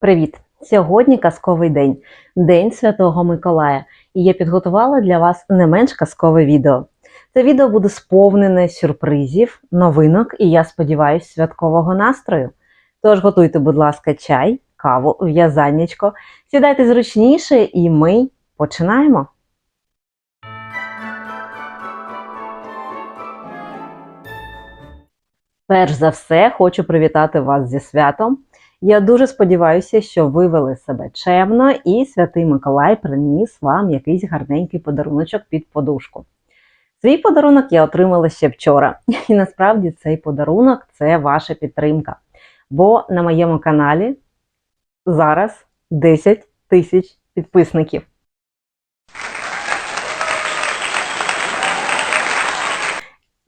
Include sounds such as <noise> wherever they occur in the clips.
Привіт! Сьогодні казковий день, День Святого Миколая, і я підготувала для вас не менш казкове відео. Це відео буде сповнене сюрпризів, новинок і, я сподіваюся, святкового настрою. Тож готуйте, будь ласка, чай, каву, в'язаннячко, сідайте зручніше, і ми починаємо. Перш за все, хочу привітати вас зі святом. Я дуже сподіваюся, що ви вели себе чемно, і святий Миколай приніс вам якийсь гарненький подаруночок під подушку. Свій подарунок я отримала ще вчора, і насправді цей подарунок це ваша підтримка. Бо на моєму каналі зараз 10 тисяч підписників.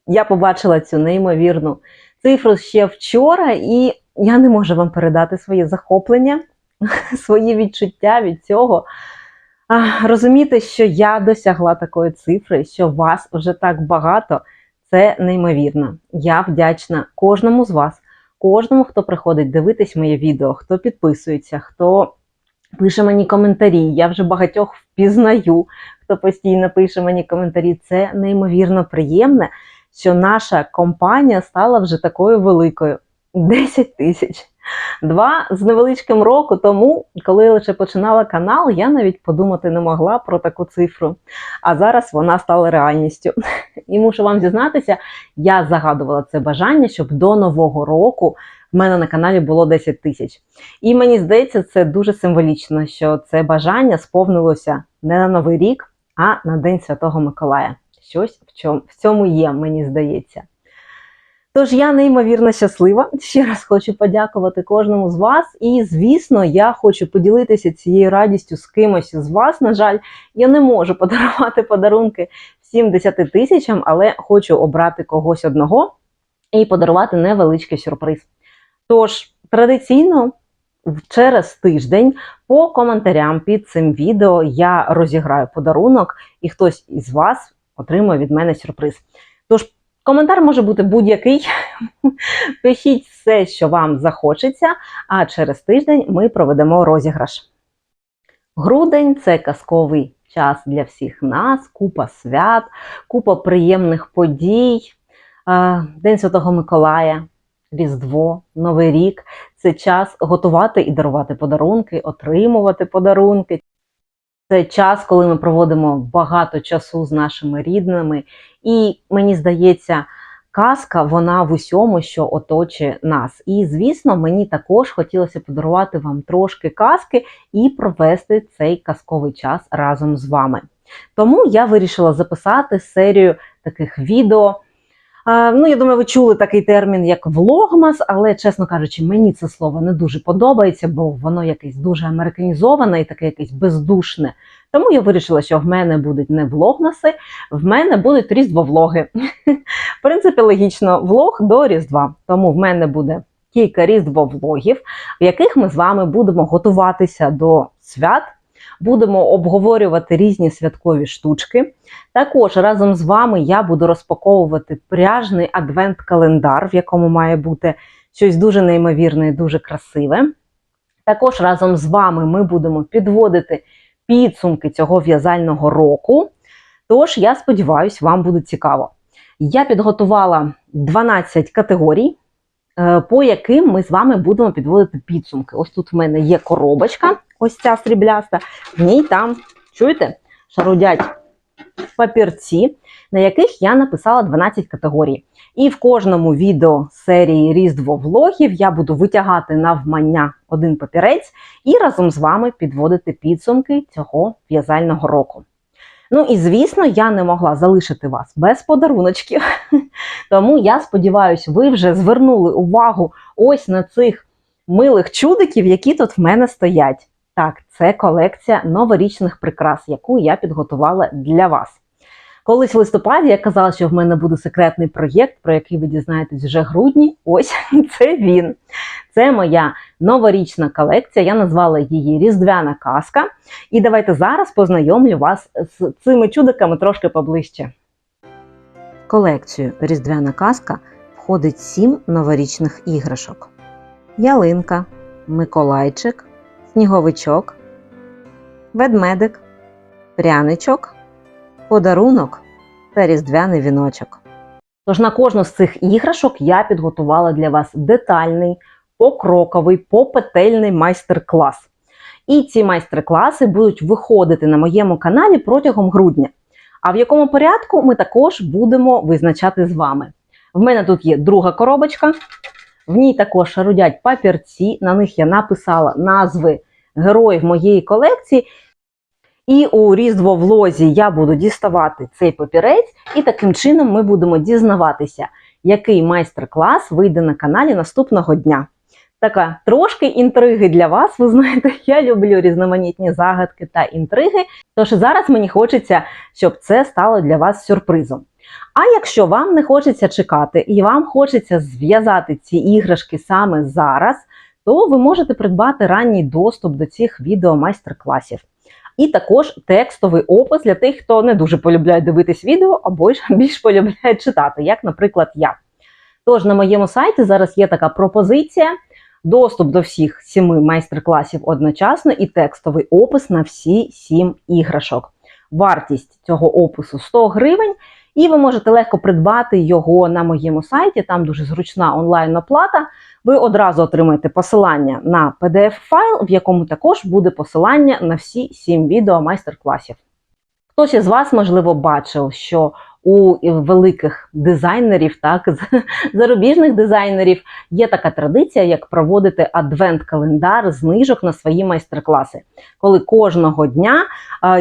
Я побачила цю неймовірну цифру ще вчора, і я не можу вам передати своє захоплення, <laughs> свої відчуття від цього. Розуміти, що я досягла такої цифри, що вас вже так багато, це неймовірно. Я вдячна кожному з вас, кожному, хто приходить дивитись моє відео, хто підписується, хто пише мені коментарі. Я вже багатьох впізнаю, хто постійно пише мені коментарі. Це неймовірно приємне, що наша компанія стала вже такою великою. 10 тисяч. Два з невеличким року тому, коли я лише починала канал, я навіть подумати не могла про таку цифру. А зараз вона стала реальністю. І мушу вам зізнатися, я загадувала це бажання, щоб до нового року в мене на каналі було 10 тисяч. І мені здається, це дуже символічно, що це бажання сповнилося не на Новий рік, а на День Святого Миколая. Щось в цьому, є, мені здається. Тож я неймовірно щаслива. Ще раз хочу подякувати кожному з вас. І, звісно, я хочу поділитися цією радістю з кимось з вас. На жаль, я не можу подарувати подарунки всім 10 тисячам, але хочу обрати когось одного і подарувати невеличкий сюрприз. Тож, традиційно. Через тиждень по коментарям під цим відео я розіграю подарунок, і хтось із вас отримує від мене сюрприз. Тож Коментар може бути будь-який. <laughs> Пишіть все, що вам захочеться, а через тиждень ми проведемо розіграш. Грудень це казковий час для всіх нас, купа свят, купа приємних подій, День Святого Миколая, Різдво, Новий рік це час готувати і дарувати подарунки, отримувати подарунки. Це час, коли ми проводимо багато часу з нашими рідними, і мені здається, казка вона в усьому, що оточує нас. І, звісно, мені також хотілося подарувати вам трошки казки і провести цей казковий час разом з вами. Тому я вирішила записати серію таких відео. Ну, я думаю, ви чули такий термін, як влогмас, але, чесно кажучи, мені це слово не дуже подобається, бо воно якесь дуже американізоване і таке якесь бездушне. Тому я вирішила, що в мене будуть не влогмаси, в мене будуть різдвовлоги. В принципі, логічно, влог до Різдва. Тому в мене буде кілька різдвовлогів, в яких ми з вами будемо готуватися до свят. Будемо обговорювати різні святкові штучки. Також разом з вами я буду розпаковувати пряжний адвент-календар, в якому має бути щось дуже неймовірне і дуже красиве. Також разом з вами ми будемо підводити підсумки цього в'язального року. Тож, я сподіваюся, вам буде цікаво. Я підготувала 12 категорій, по яким ми з вами будемо підводити підсумки. Ось тут в мене є коробочка, ось ця срібляста, в ній там, чуєте, шарудять папірці, на яких я написала 12 категорій. І в кожному відео серії Різдво влогів я буду витягати навмання один папірець і разом з вами підводити підсумки цього в'язального року. Ну і звісно, я не могла залишити вас без подаруночків. <laughs> Тому я сподіваюся, ви вже звернули увагу ось на цих милих чудиків, які тут в мене стоять. Так, це колекція новорічних прикрас, яку я підготувала для вас. Колись в листопаді я казала, що в мене буде секретний проєкт, про який ви дізнаєтесь вже грудні. Ось <laughs> це він. Це моя новорічна колекція. Я назвала її Різдвяна казка. І давайте зараз познайомлю вас з цими чудиками трошки поближче. Колекцію Різдвяна казка входить сім новорічних іграшок: ялинка, Миколайчик, сніговичок, ведмедик, пряничок, подарунок та різдвяний віночок. Тож на кожну з цих іграшок я підготувала для вас детальний, покроковий, попетельний майстер-клас. І ці майстер-класи будуть виходити на моєму каналі протягом грудня. А в якому порядку ми також будемо визначати з вами. В мене тут є друга коробочка, в ній також шарудять папірці, на них я написала назви героїв моєї колекції. І у різдво влозі я буду діставати цей папірець, і таким чином ми будемо дізнаватися, який майстер-клас вийде на каналі наступного дня. Така трошки інтриги для вас. Ви знаєте, <laughs> я люблю різноманітні загадки та інтриги. Тож зараз мені хочеться, щоб це стало для вас сюрпризом. А якщо вам не хочеться чекати і вам хочеться зв'язати ці іграшки саме зараз, то ви можете придбати ранній доступ до цих відео майстер-класів. І також текстовий опис для тих, хто не дуже полюбляє дивитись відео, або ж <laughs> більш полюбляє читати, як, наприклад, я. Тож на моєму сайті зараз є така пропозиція: доступ до всіх сіми майстер-класів одночасно і текстовий опис на всі сім іграшок. Вартість цього опису 100 гривень. І ви можете легко придбати його на моєму сайті, там дуже зручна онлайн-оплата. Ви одразу отримаєте посилання на PDF-файл, в якому також буде посилання на всі 7 відео майстер-класів. Хтось із вас, можливо, бачив, що у великих дизайнерів, так, <laughs> зарубіжних дизайнерів, є така традиція, як проводити адвент-календар знижок на свої майстер-класи, коли кожного дня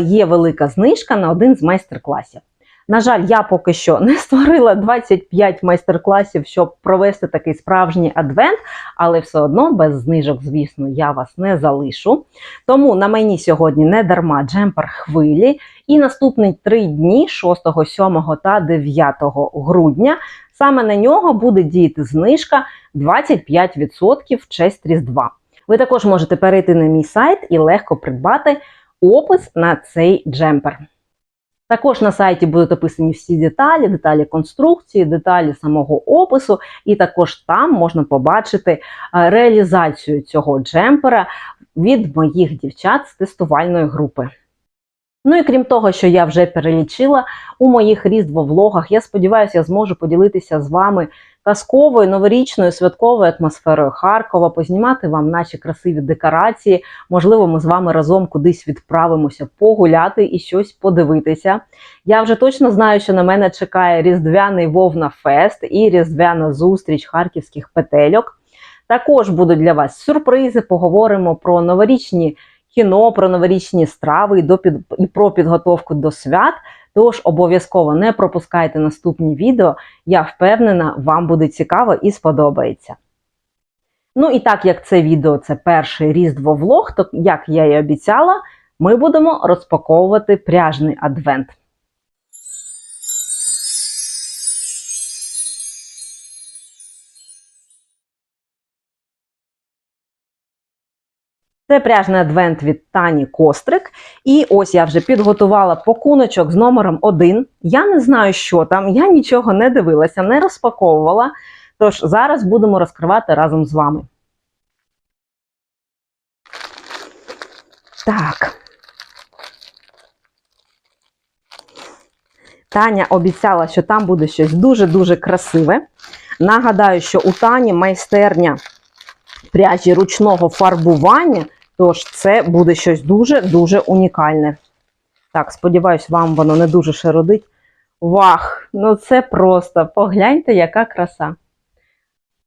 є велика знижка на один з майстер-класів. На жаль, я поки що не створила 25 майстер-класів, щоб провести такий справжній адвент, але все одно без знижок, звісно, я вас не залишу. Тому на мені сьогодні не дарма джемпер хвилі. І наступні три дні, 6, 7 та 9 грудня, саме на нього буде діяти знижка 25% в честь Різдва. Ви також можете перейти на мій сайт і легко придбати опис на цей джемпер. Також на сайті будуть описані всі деталі, деталі конструкції, деталі самого опису, і також там можна побачити реалізацію цього джемпера від моїх дівчат з тестувальної групи. Ну і крім того, що я вже перелічила у моїх різдво-влогах, я сподіваюся, я зможу поділитися з вами казковою новорічною святковою атмосферою Харкова, познімати вам наші красиві декорації. Можливо, ми з вами разом кудись відправимося погуляти і щось подивитися. Я вже точно знаю, що на мене чекає Різдвяний Вовна Фест і Різдвяна зустріч харківських петельок. Також будуть для вас сюрпризи, поговоримо про новорічні кіно, про новорічні страви і, до під... і про підготовку до свят. Тож обов'язково не пропускайте наступні відео. Я впевнена, вам буде цікаво і сподобається. Ну і так як це відео це перший різдво влог, то, як я і обіцяла, ми будемо розпаковувати пряжний адвент. Це пряжний адвент від Тані Кострик. І ось я вже підготувала пакуночок з номером 1. Я не знаю, що там, я нічого не дивилася, не розпаковувала. Тож зараз будемо розкривати разом з вами. Так. Таня обіцяла, що там буде щось дуже-дуже красиве. Нагадаю, що у Тані майстерня пряжі ручного фарбування. Тож це буде щось дуже-дуже унікальне. Так, сподіваюсь, вам воно не дуже шародить. Вах! Ну це просто погляньте, яка краса.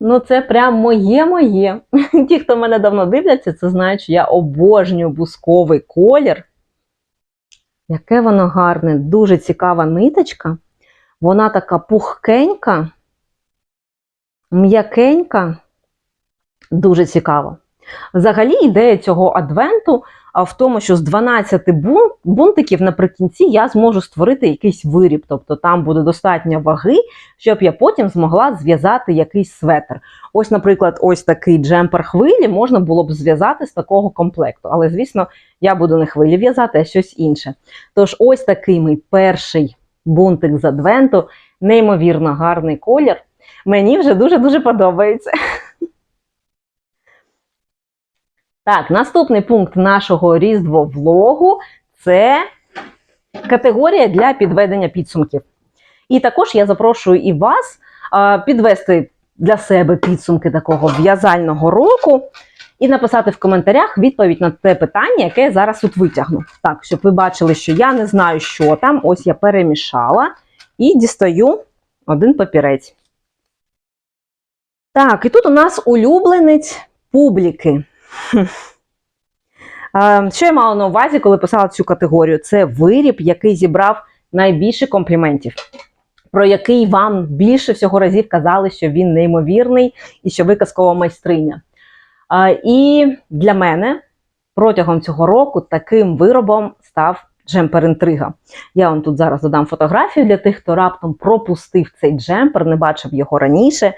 Ну, це прям моє-моє. <laughs> Ті, хто мене давно дивляться, це знають, що я обожнюю бусковий колір. Яке воно гарне, дуже цікава ниточка. Вона така пухкенька, м'якенька, дуже цікава. Взагалі, ідея цього адвенту в тому, що з 12 бунтиків наприкінці я зможу створити якийсь виріб, тобто там буде достатньо ваги, щоб я потім змогла зв'язати якийсь светр. Ось, наприклад, ось такий джемпер хвилі можна було б зв'язати з такого комплекту. Але, звісно, я буду не хвилі в'язати, а щось інше. Тож, ось такий мій перший бунтик з адвенту, неймовірно гарний колір. Мені вже дуже-дуже подобається. Так, наступний пункт нашого різдвовлогу це категорія для підведення підсумків. І також я запрошую і вас а, підвести для себе підсумки такого в'язального року і написати в коментарях відповідь на те питання, яке я зараз тут витягну. Так, щоб ви бачили, що я не знаю, що там. Ось я перемішала і дістаю один папірець. Так, і тут у нас улюбленець публіки. Хм. Е, Що я мала на увазі, коли писала цю категорію? Це виріб, який зібрав найбільше компліментів, про який вам більше всього разів казали, що він неймовірний і що ви казкова майстриня. Е, І для мене протягом цього року таким виробом став джемпер інтрига. Я вам тут зараз додам фотографію для тих, хто раптом пропустив цей джемпер, не бачив його раніше.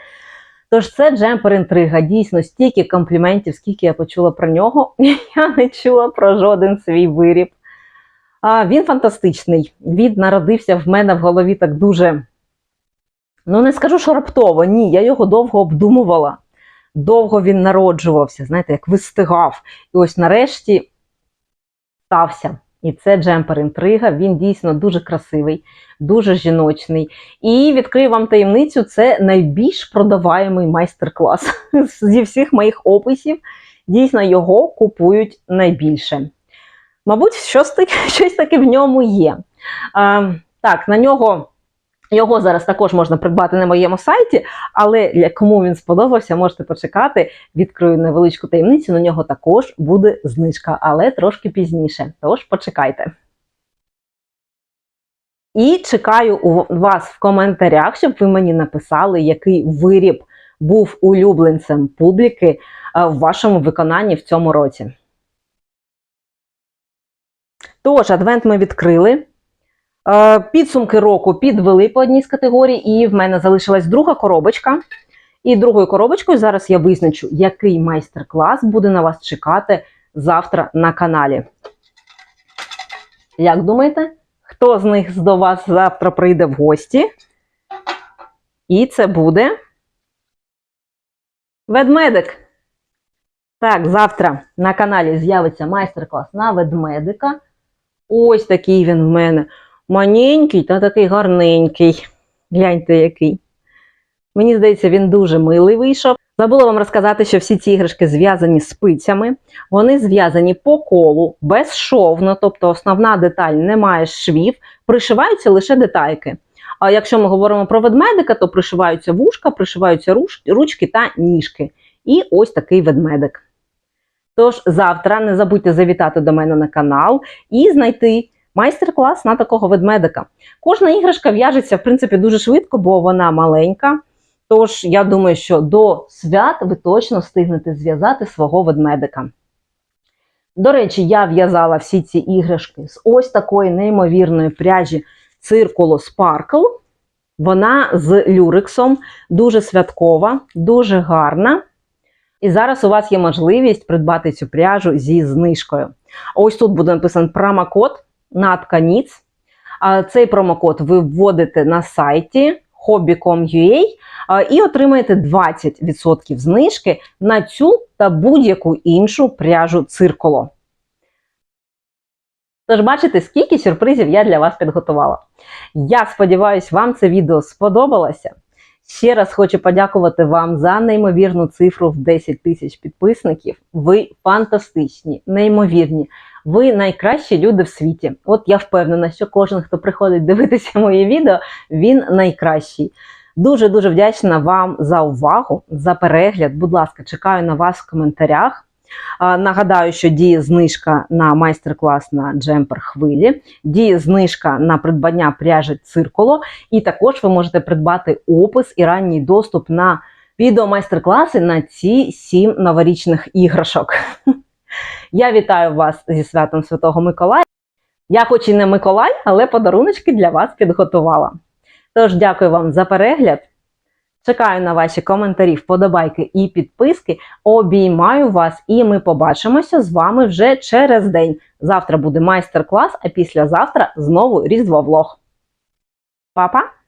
Тож це джемпер інтрига. Дійсно, стільки компліментів, скільки я почула про нього, <laughs> я не чула про жоден свій виріб. А, Він фантастичний. Він народився в мене в голові так дуже. Ну, не скажу, що раптово, ні, я його довго обдумувала. Довго він народжувався, знаєте, як вистигав. І ось нарешті стався. І це джемпер інтрига. Він дійсно дуже красивий, дуже жіночний. І відкрию вам таємницю: це найбільш продаваємий майстер-клас <laughs> зі всіх моїх описів. Дійсно, його купують найбільше. Мабуть, щось таке, <laughs> щось таке в ньому є. А, так, на нього. Його зараз також можна придбати на моєму сайті, але для кому він сподобався, можете почекати. Відкрию невеличку таємницю. На нього також буде знижка, але трошки пізніше. Тож почекайте. І чекаю у вас в коментарях, щоб ви мені написали, який виріб був улюбленцем публіки в вашому виконанні в цьому році. Тож, адвент ми відкрили. Підсумки року підвели по одній з категорій, і в мене залишилась друга коробочка. І другою коробочкою зараз я визначу, який майстер-клас буде на вас чекати завтра на каналі. Як думаєте, хто з них до вас завтра прийде в гості? І це буде ведмедик. Так, завтра на каналі з'явиться майстер-клас на ведмедика. Ось такий він в мене. Маненький та такий гарненький. Гляньте, який. Мені здається, він дуже милий вийшов. Забула вам розказати, що всі ці іграшки зв'язані спицями. Вони зв'язані по колу, безшовно, тобто основна деталь не має швів, пришиваються лише детальки. А якщо ми говоримо про ведмедика, то пришиваються вушка, пришиваються ручки та ніжки. І ось такий ведмедик. Тож завтра не забудьте завітати до мене на канал і знайти майстер-клас на такого ведмедика. Кожна іграшка в'яжеться, в принципі, дуже швидко, бо вона маленька. Тож, я думаю, що до свят ви точно встигнете зв'язати свого ведмедика. До речі, я в'язала всі ці іграшки з ось такої неймовірної пряжі Circulo Sparkle. Вона з люрексом, дуже святкова, дуже гарна. І зараз у вас є можливість придбати цю пряжу зі знижкою. Ось тут буде написано промокод на тканіць. Цей промокод ви вводите на сайті hobby.com.ua і отримаєте 20% знижки на цю та будь-яку іншу пряжу циркуло. Тож, бачите, скільки сюрпризів я для вас підготувала. Я сподіваюся, вам це відео сподобалося. Ще раз хочу подякувати вам за неймовірну цифру в 10 тисяч підписників. Ви фантастичні, неймовірні. Ви найкращі люди в світі. От я впевнена, що кожен, хто приходить дивитися <laughs> моє відео, він найкращий. Дуже дуже вдячна вам за увагу, за перегляд. Будь ласка, чекаю на вас в коментарях. Нагадаю, що діє знижка на майстер-клас на джемпер хвилі, діє знижка на придбання пряжі циркуло, і також ви можете придбати опис і ранній доступ на відео майстер-класи на ці сім новорічних іграшок. <laughs> Я вітаю вас зі святом Святого Миколая. Я, хоч і не Миколай, але подаруночки для вас підготувала. Тож, дякую вам за перегляд. Чекаю на ваші коментарі, вподобайки і підписки. Обіймаю вас, і ми побачимося з вами вже через день. Завтра буде майстер-клас, а післязавтра знову різдвовлог. Па-па!